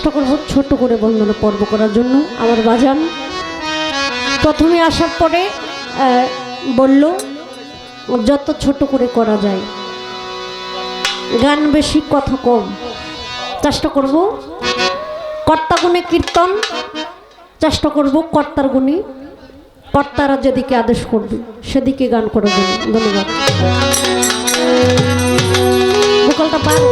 চেষ্টা করব ছোট করে বন্দনা পর্ব করার জন্য আমার বাজান প্রথমে আসার পরে বলল, যত ছোট করে করা যায়, গান বেশি, কথা কম। চেষ্টা করব, কর্তা গুণে কীর্তন, চেষ্টা করব কর্তার গুণে। কর্তারা যেদিকে আদেশ করবে, সেদিকে গান করার জন্য। ধন্যবাদ। ভোকালটা পারো।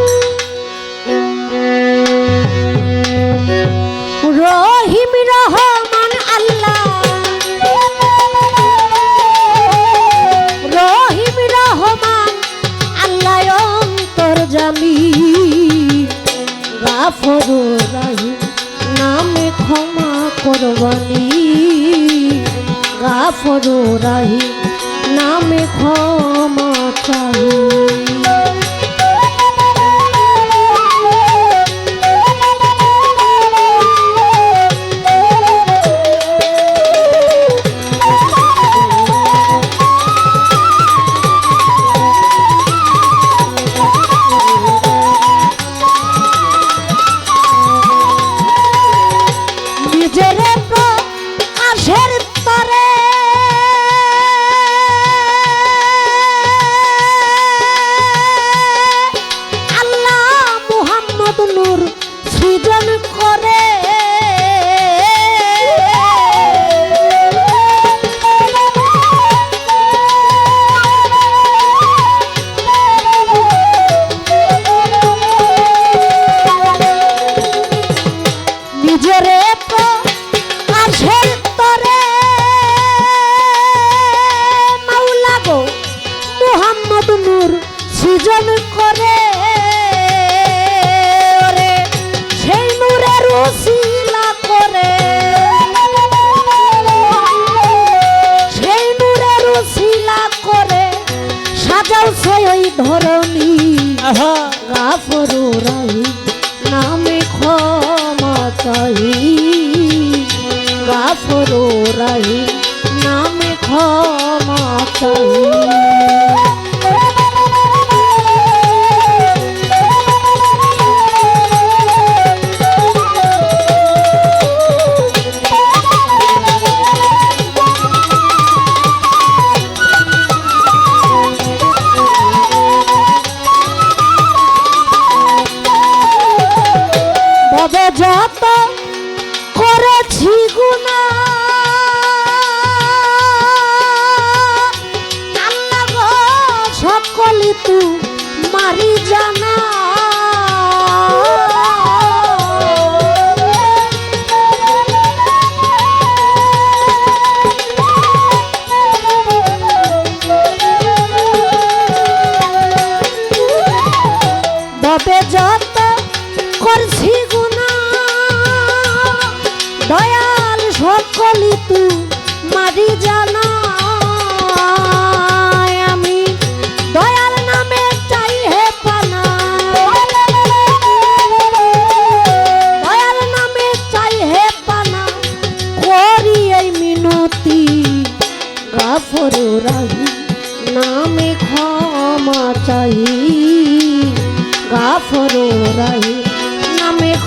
রহিম রহমান আল্লাহ। রহিম রহমান আল্লাহ অন্তর জামি। গাফর রাহিম নামে ক্ষমা করবানি। গাফর রাহিম নামে ক্ষমা চাই। রাহি গাফর রাহিম নামে ক্ষমা চাহি গাফর রাহিম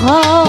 নামে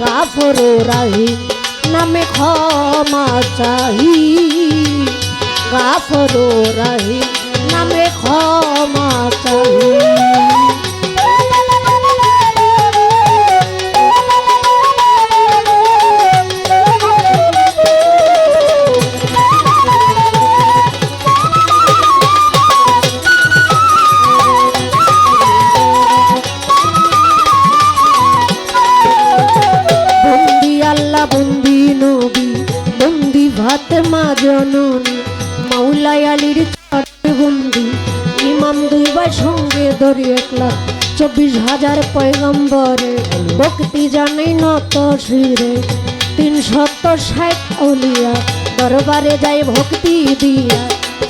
গাফর রাহি নামে ক্ষমা চাহি। গাফর রাহিম পয়গম্বরে ভক্তি জানাই নত শিরে। তিন সত্তর ষাট অলিয়া, দরবারে যায় ভক্তি দিয়া।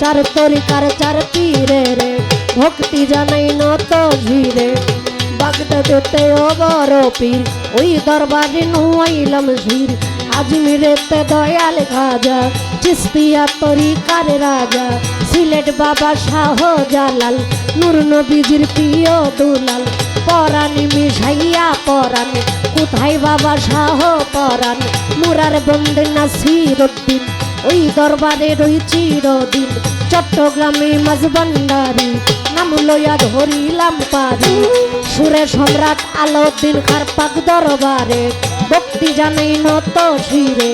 চার তরিকার চার পীরে রে, ভক্তি জানাই নত শিরে। বাগদাদেতে অবর পীর, ওই দরবারে নুয়াইলাম শির। আজমিরেতে দয়াল খাজা, চিস্তিয়া তরিকার রাজা। সিলেট বাবা শাহ জালাল নূর নবীজির প্রিয় দুলাল। পরানি মিশাইয়া পরান কোথায় বাবা শাহ পরান মুরার বন্দে নাসির উদ্দিন ওই দরবারে রই চিরদিন। চট্টগ্রামে মাঝবান্ডারি নাম লইয়া ধরিলাম পারি। সুরে সম্রাট আলোদ্দিন খারপাক দরবারে, ভক্তি জানাই নত শিরে।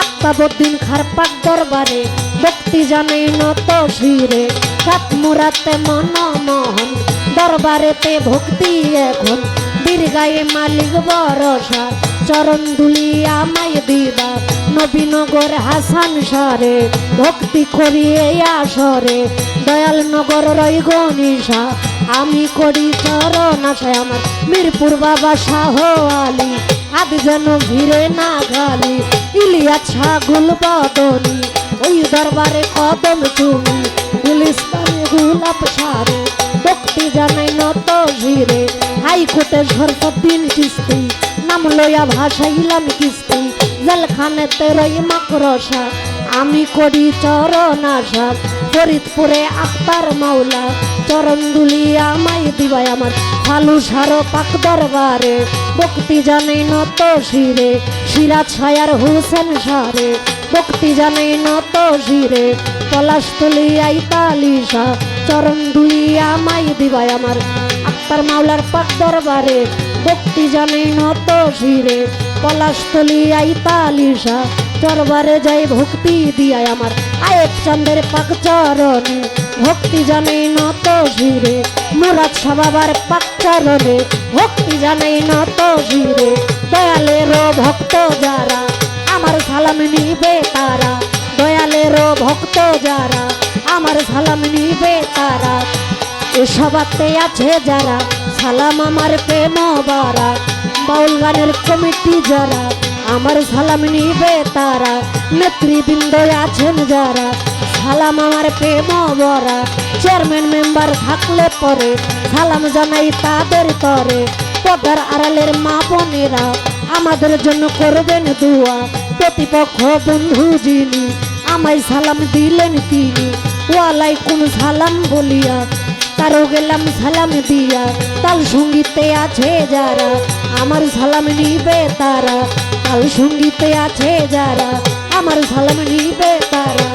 আত্মাবুদ্দিন খারপাক দরবারে, ভক্তি জানাই নত শিরে। সাত মুরাতে মনমোহন দরবারেতে ভক্তি এখন। দীর্ঘায়ে মালিক বরসা চরণ দুলিয়া মাই দিবা। নবীনগর হাসান সারে, ভক্তি করিয়ে আসরে। দয়াল নগর রই গণিসা আমি করি চরণ আশায় আমার। মিরপুর বাবা শাহ আলী আদি যেন ভিড়ে না গালি ইলিয়া ছাগুল বদনি ওই দরবারে কদম চুমি। গুলিস্তানে গুলাপ হাইকোর্টে সরফদ্দিন কিস্তি, নাম লইয়া ভাসাইলাম কিস্তি। জেলখানে তেরোই মাকড়সা আমি করি চরণ আশা ফরিদপুরে আক্তার মাওলা, চরণ দুলিয়া মাই দিবাই আমার। ফালু সারো পাক দরবারে, ভক্তি জানাই নত শিরে। সিরাজ ছায়ার হুসেন সারে, ভক্তি জানাই নত শিরে। পলাশ তুলিয়াই তালিশা, চরণ দুলিয়া মাই দিবাই আমার। আক্তার মাওলার পাক দরবারে, ভক্তি জানাই নত শিরে। পলাশ তুলিয়াই তালিশা চরবারে যাই ভক্তি দিয়াই আমার। আয়েব চন্দ্রের পাক চরণে, ভক্তি জানাই নত শিরে। মুরাদ সবাবার পাক চরণে, ভক্তি জানাই নত শিরে। দয়ালের ভক্ত যারা, আমার সালাম নিবে তারা। দয়ালের ভক্ত যারা, আমার সালাম নিবে তারা। এসবাতে আছে যারা, সালাম আমার প্রেম বারা বাউল গানের কমিটি যারা, আমার সালাম নিবে তারা, নেতৃবৃন্দ আছেন যারা, সালাম আমার প্রেম বরা, চেয়ারম্যান মেম্বার থাকলে পরে, সালাম জানাই তাদের তরে, পদার আড়ালের মা বোনেরা, আমাদের জন্য করবেন দোয়া, প্রতিপক্ষ বন্ধু যিনি, আমায় সালাম দিলেন তিনি, ওয়ালাইকুম সালাম বলিয়া তারও গেলাম সালাম দিয়া। তাল সঙ্গীতে আছে যারা, আমার সালাম নিবে তারা। তাল সঙ্গীতে আছে যারা, আমার সালাম নিবে তারা।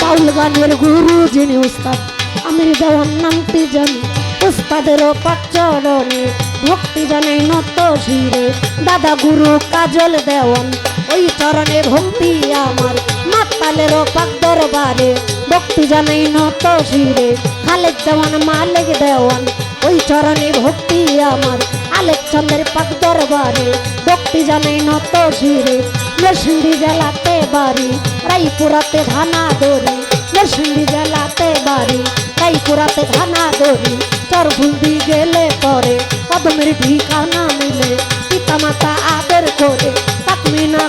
বাউল গানের গুরু যিনি উস্তাদ, আমির দেওয়ার নামটি জানি। উস্তাদেরও পাক চরণে, ভক্তি জানাই নত শিরে। দাদা গুরু কাজল দেওয়ান, ওই চরণে ভক্তি আমার। মাতালেরও পাক দরবারে। ভক্তি জানাই নত শিরে খালেক দেওয়ান মালেক দেওয়ান, ওই চরণে ভক্তি আমার। আলেক চন্দ্রের পাক দরবারে ভক্তি জানাই নত শিরে নরসিংদী জেলাতে বাড়ি রাইপুরাতে ধানা দড়ি। নরসিংদী জেলাতে বাড়ি রাইপুরাতে ধানা দড়ি। চরফুলদি গেলে পরে কদমের ঠিকানা মিলে। পিতা মাতা আদর করে, তাকমিনা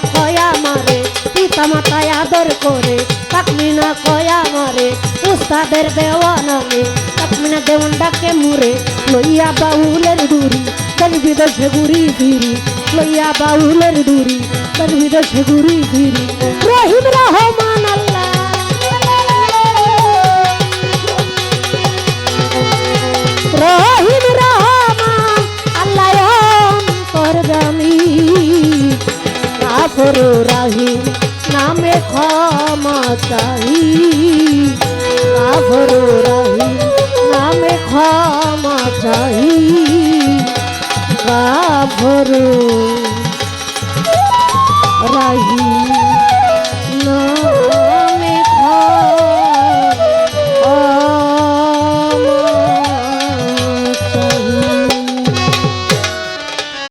পিতা মাতায় আদর করে তাকমিনা কয়া মারে উস্তাদের দেওয়া নামে তাকমিনা দেওয়ান ডাকে মুরে লইয়া বাউলের দূরি চলবি দশে ঘুরি ফিরি। লইয়া বাউলের দূরি চলবি দশে ঘুরি ফিরি। রহিম রহমান তাই আভর রাহি নামে ক্ষমা চাই। আভর